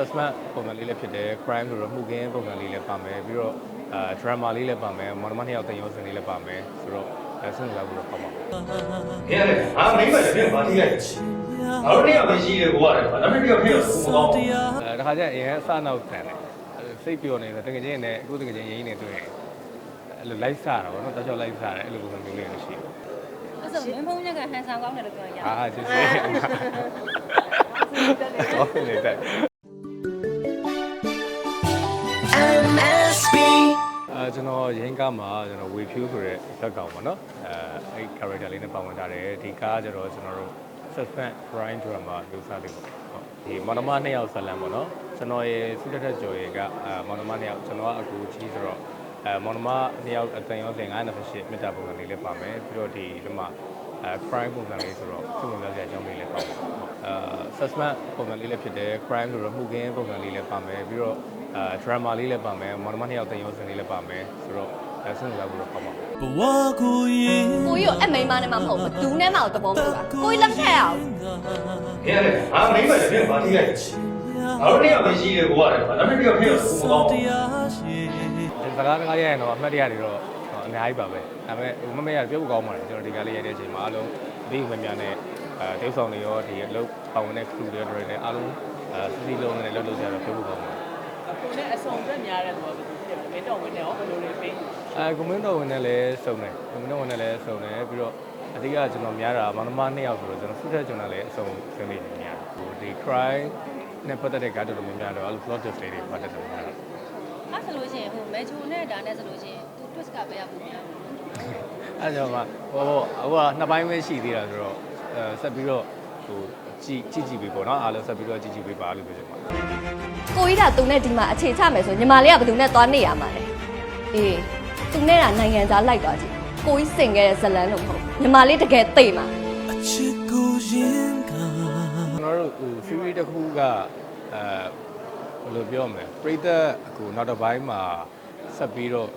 suspense ပုံစံလေးလည်းဖြစ်တယ် crime ဆိုတော့မှုခင်းပုံစံလေးလည်းပါမယ်ပြီးတော့အာ drama လေးလည်းပါမယ်မော်ဒမနှစ်ယောက်တင်ရောစင်လေးလည်းပါမယ်ဆိုတော့အဲစဉ်းစားဖို့တော့ပေါ့ပါ။ဘယ်လဲ။အာမိမ့်မယ်ပြန်ပါတိလိုက်။ငါတို့တယောက်ပဲရှိတယ်ကိုရတယ်။ဒါပေမဲ့တယောက်ဖြစ်တော့ဘူးမကောင်းဘူး။အဲတခါကျရင်အရင်အစနောက်ဆန်တယ်အဲစိတ်ပျော်နေတဲ့တကယ်ချင်းနဲ့အခုတကယ်ချင်းရင်းနေတွေ့ရင်အဲ့လို live စားတာပေါ့နော်တောက်ချောက် live စားတယ်အဲ့လိုပုံစံမျိုးလေးလို့ရှိတယ်အဲ့ဆိုမင်းဖုန်းညက်ကဟန်ဆောင်ကောင်းတယ်လို့ပြောရအောင်အာကျေးဇူးဟုတ်နေတယ် MSB ကျွန်တော်ရင်းကားမှာကျွန်တော်ဝေဖြူဆိုတဲ့ဇက်ကောင်ပေါ့နော်အဲအဲ့ character လေးနဲ့ပါဝင်ထားတယ်ဒီကားကျတော့ကျွန်တော်တို့ suspense crime drama လို့စတယ်ပေါ့ဟုတ်ဒီမော်နမနှစ်ယောက်ဇလန်ပေါ့နော်ကျွန်တော်ရဲ့စုတက်တက်ကျော်ရဲ့ကအဲမော်နမနှစ်ယောက်ကျွန်တော်ကအကူကြီးဆိုတော့အဲမော်နမနှစ်ယောက်အတန်ရောစင်928မေတ္တာပုံစံလေးလည်းပါမယ်ပြီးတော့ဒီဒီမှာ အဲ crime ပုံစံလေးဆိုတော့သူ့ဝင်လာစရာအကြောင်းလေးလည်းပါမယ်ဟုတ်အဲ suspense ပုံစံလေးလည်းဖြစ်တယ် crime ဆိုတော့မှုခင်းပုံစံလေးလည်းပါမယ်ပြီးတော့အဲ drama လေးလည်းပါမယ်မော်နမနှစ်ယောက်တန်ရောစင်လေးလည်းပါမယ်ဆိုတော့အဲစဉ်းစားဖို့တော့ပေါ့ပါဘဝကိုရင်ကိုကြီးကိုအမိန်မနဲ့မှမဟုတ်ဘူးဒူးနဲ့မှတော့တဘောမဟုတ်တာကိုကြီးလက်မထက်အောင်ဘယ်လဲ။အာမိမ့်မယ်ပြန်ပါတိလိုက်။ငါတို့တယောက်ပဲရှိတယ်ကိုရတယ်။ဒါပေမဲ့တယောက်ဖြစ်တော့ဘူးမကောင်းဘူး။တရားရှိဒီစကားတကားရရင်တော့အမှတ်တရတွေတော့ အများကြီးပါပဲဒါပေမဲ့ဟိုမမေ့ရပြောဖို့ကောင်းပါတယ်ကျွန်တော်ဒီကလေးရတဲ့အချိန်မှာအားလုံးဒီမများနဲ့အဲတိတ်ဆောင်တွေရောဒီအလုပ်ပါဝင်တဲ့ crew တွေတွေနဲ့အားလုံးအဲစီစီလုံးနဲ့လှုပ်လှုပ်ကြတော့ပြောဖို့ကောင်းပါတယ်အခုနဲ့အစုံအတွက်များတဲ့ဘောဖြစ်တယ်မင်းတော်ဝင်တယ်ဟောဘယ်လိုလဲပေးအဲကွန်မန့်တော်ဝင်နဲ့လည်းစုံတယ်ကွန်မန့်တော်ဝင်နဲ့လည်းစုံတယ်ပြီးတော့အဓိကကျွန်တော်များတာမောင်နှမနှစ်ယောက်ဆိုတော့ကျွန်တော်ဖုထက်ကျွန်တော်လည်းအစုံစင်းနေနေများတယ်ဟိုဒီ crime နဲ့ပတ်သက်တဲ့ကားတော်တော်များများတော့အဲ့လို plot twist တွေပတ်သက်တယ်များတယ် အဲ့ဆိုလို့ရှိရင်ဟိုမဲချိုနဲ့ဒါနဲ့ဆိုလို့ရှိရင်သူ twist ကပဲရဘူးများအဲ့ကြောင့်မှဟိုဟိုဟိုကနှစ်ပိုင်းပဲရှိသေးတာဆိုတော့အဲဆက်ပြီးတော့ဟိုကြည့်ကြည့်ကြည့်ပေးပေါ့နော်အားလုံးဆက်ပြီးတော့ကြည့်ကြည့်ပေးပါလို့ပြောချင်ပါတယ်ကိုကြီးကသူနဲ့ဒီမှာအခြေချမယ်ဆိုညီမလေးကဘယ်သူနဲ့သွားနေရမှာလဲအေးသူနဲ့ကနိုင်ငံသားလိုက်သွားကြည့်ကိုကြီးစင်ခဲ့တဲ့ဇလန်းလို့မဟုတ်ညီမလေးတကယ်သိမှာအချစ်ကိုရင်ကကျွန်တော်တို့ဟို series တစ်ခုကအဲ ဘယ်လိုပြောမလဲပရိသတ်အခုနောက်တစ်ပိုင်းမှာဆက်ပြီးတော့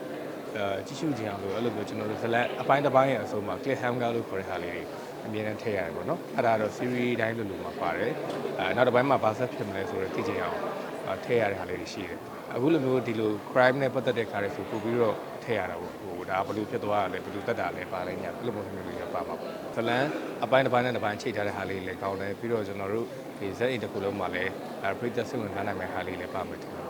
အဲကြည့်ရှုကြအောင်လို့အဲ့လိုမျိုးကျွန်တော်တို့ဇလန်အပိုင်းတစ်ပိုင်းရဲ့အဆုံးမှာ click hanger လို့ခေါ်တဲ့ဟာလေးတွေအမြဲတမ်းထည့်ရတယ်ပေါ့နော်အဲ့ဒါတော့ series တိုင်းလိုလိုမှာပါတယ်အဲနောက်တစ်ပိုင်းမှာဘာဆက်ဖြစ်မလဲဆိုတော့သိချင်အောင်အဲထည့်ရတဲ့ဟာလေးတွေရှိတယ် အခုလိုမျိုးဒီလို crime နဲ့ပတ်သက်တဲ့ခါတွေဆိုပို့ပြီးတော့ထည့်ရတာပေါ့ဟိုဒါဘယ်လိုဖြစ်သွားတာလဲဘယ်လိုတက်တာလဲပါလဲညအဲ့လိုမျိုးမျိုးတွေပါမှာပေါ့ဇလန်အပိုင်းတစ်ပိုင်းနဲ့တစ်ပိုင်းချိန်ထားတဲ့ဟာလေးလည်းကောင်းတယ်ပြီးတော့ကျွန်တော်တို့ဒီဇက်အိမ်တစ်ခုလုံးမှာလည်းအဲပရိသတ်စိတ်ဝင်စားနိုင်မယ့်ဟာလေးလည်းပါမယ်ထင်တယ်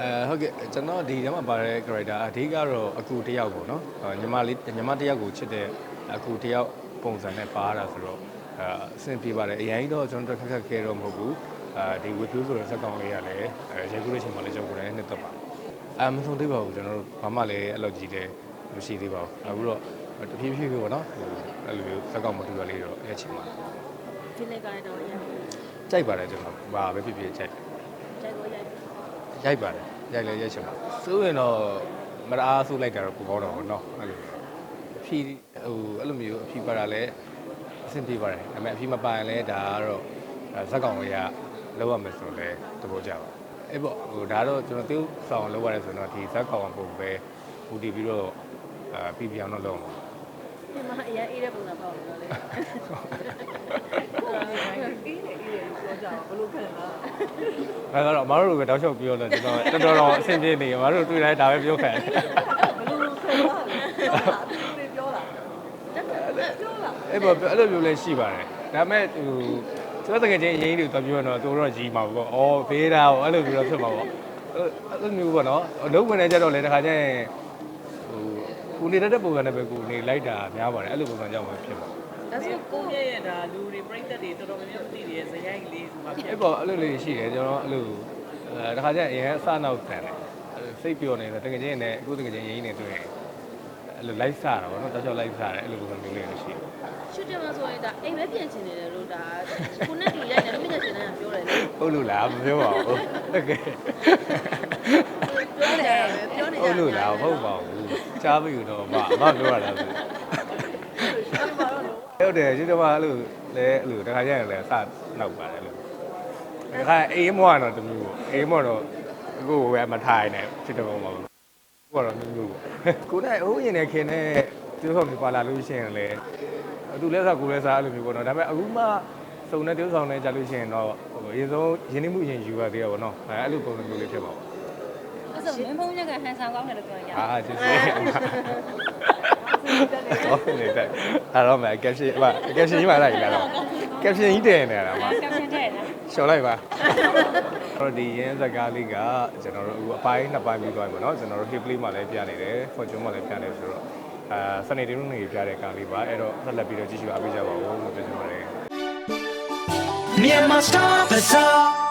အဲဟုတ်ကဲ့ကျွန်တော်ဒီထဲမှာပါတဲ့ character အဓိကတော့အကူတစ်ယောက်ပေါ့နော်အဲညီမလေးညီမတစ်ယောက်ကိုချစ်တဲ့အကူတစ်ယောက်ပုံစံနဲ့ပါတာဆိုတော့အဲအဆင်ပြေပါတယ်အရင်တော့ကျွန်တော်တို့ခက်ခက်ခဲတော့မဟုတ်ဘူး အာဒီဝီပြူဆိုတဲ့စက်ကောင်လေးကလည်းရိုက်ကူးတဲ့အချိန်မှာလည်းကျွန်တော်ကိုယ်တိုင်နှစ်သက်ပါအာမဆုံးသေးပါဘူးကျွန်တော်တို့ဘာမှလည်းအဲ့လိုကြီးတယ်မရှိသေးပါဘူးနောက်ပြီးတော့တဖြည်းဖြည်းပဲပေါ့နော်အဲ့လိုမျိုးစက်ကောင်မတူရလေးတော့အဲ့ချိန်မှာဒီနေ့ကတော့ရိုက်ကြိုက်ပါတယ်ကျွန်တော်ဘာပဲဖြစ်ဖြစ်ကြိုက်ကြိုက်ကိုရိုက်ရိုက်ပါတယ်ရိုက်လဲရိုက်ချင်ပါဆိုရင်တော့မရအားဆုလိုက်တာတော့ကိုကောင်းတော့ဘောနော်အဲ့လိုအဖြီဟိုအဲ့လိုမျိုးအဖြီပါတာလည်းအဆင်ပြေပါတယ်ဒါပေမဲ့အဖြီမပါရင်လည်းဒါကတော့ဇက်ကောင်လေးက လောက်ရမယ်ဆိုတော့လဲသဘောကျပါအဲ့ပေါ့ဟိုဒါတော့ကျွန်တော်သူ့ဆောင်လောက်ရတယ်ဆိုတော့ဒီဇက်ကောင်ပုံပဲဟူတည်ပြီးတော့အာပြပြအောင်တော့လုပ်အောင်ဒီမှာအရင်အေးတဲ့ပုံစံပေါ့လို့လေအေးနေအေးနေပြောကြအောင်ဘယ်လိုခံလားဒါကတော့အမားတို့ကတောက်လျှောက်ပြောလို့ကျွန်တော်တော်တော်တော်အဆင်ပြေနေအမားတို့တွေ့တိုင်းဒါပဲပြောခံတယ်ဘယ်လိုခံလားပြောတာသူတွေပြောတာပြောတာအဲ့ပေါ်အဲ့လိုမျိုးလည်းရှိပါတယ်ဒါပေမဲ့ဟို ကျွန်တော်တကယ်ချင်းရင်းတွေတော့ပြောတော့သူတို့ရီမှာပေါ့ဩဖေးတာပေါ့အဲ့လိုမျိုးတော့ဖြစ်မှာပေါ့အဲ့လိုမျိုးပေါ့နော်အလုပ်ဝင်နေကြတော့လေတခါကျရင်ဟိုကိုနေတတ်တဲ့ပုံစံနဲ့ပဲကိုနေလိုက်တာများပါတယ်အဲ့လိုပုံစံကြောင့်ပဲဖြစ်ပါဒါဆိုကိုရဲ့ရဲ့ဒါလူတွေပြိတ္တတွေတော်တော်များများမသိတဲ့ဇယိုက်လေးဆိုမှဖြစ်အဲ့ပေါ်အဲ့လိုလေးရှိတယ်ကျွန်တော်အဲ့လိုအဲတခါကျရင်အရင်အစနောက်ဆန်တယ်စိတ်ပျော်နေတယ်တကယ်ချင်းနဲ့အခုတကယ်ချင်းရင်းနေတွေ့ရင် အဲ့လို live စားတာပေါ့နော်တောက်ချောက် live စားတယ်အဲ့လိုပုံစံမျိုးလေးတွေရှိတယ်ရှူတင်မှာဆိုရင်ဒါအိမ်ပဲပြင်ချင်နေတယ်လို့ဒါကိုနဲ့တူရိုက်တယ်မိနဲ့ရှင်နဲ့ပြောတယ်လေဟုတ်လို့လားမပြောပါဘူးတကယ်ပြောတယ်ပြောနေကြဟုတ်လို့လားဟုတ်ပါဘူးကြားပြီတော့မမပြောရတာဆိုဟုတ်တယ်ကျွတ်တော့အဲ့လိုလဲအဲ့လိုတခါကျရင်လဲအစနောက်ပါတယ်လို့တခါအေးမောကတော့တမျိုးပေါ့အေးမောတော့ကိုယ်ပဲမထိုင်နဲ့ဖြစ်တော့မှာ ပေါ့ကိုကတော့မျိုးပေါ့ကိုနဲ့ဟိုရင်နဲ့ခင်နဲ့သူ့ဟောပြပါလာလို့ရှိရင်လေသူလဲစားကိုလဲစားအဲ့လိုမျိုးပေါ့နော်ဒါပေမဲ့အခုမှစစုံတဲ့တိုးဆောင်နေကြလို့ရှိရင်တော့ဟိုအရင်ဆုံးရင်းနှီးမှုအရင်ယူရသေးရပါတော့အဲအဲ့လိုပုံစံမျိုးလေးဖြစ်ပါဘူးအဲ့ဆိုမင်းဖုန်းညက်ကဟန်ဆောင်ကောင်းတယ်လို့ပြောရအောင်အာကျေးဇူးဟုတ်နေတဲ့အဲ့တော့မယ်ကက်ရှင်မကက်ရှင်ကြီးမှလိုက်လာတော့ကက်ရှင်ကြီးတင်နေတာမှာကပ်ရှင်တဲ့နော် ရှော်လိုက်ပါကျွန်တော်ဒီရင်းစကားလေးကကျွန်တော်တို့အခုအပိုင်းနှစ်ပိုင်းပြီးသွားပြီပေါ့နော်ကျွန်တော်တို့ hip play မှာလည်းပြနေတယ် fortune မှာလည်းပြနေတယ်ဆိုတော့အာစနေတေးနေ့ပြတဲ့ကားလေးပါအဲ့တော့ဆက်လက်ပြီးတော့ကြည့်ရှုအားပေးကြပါဦးလို့ပြောချင်ပါတယ် Myanmar Star Bazaar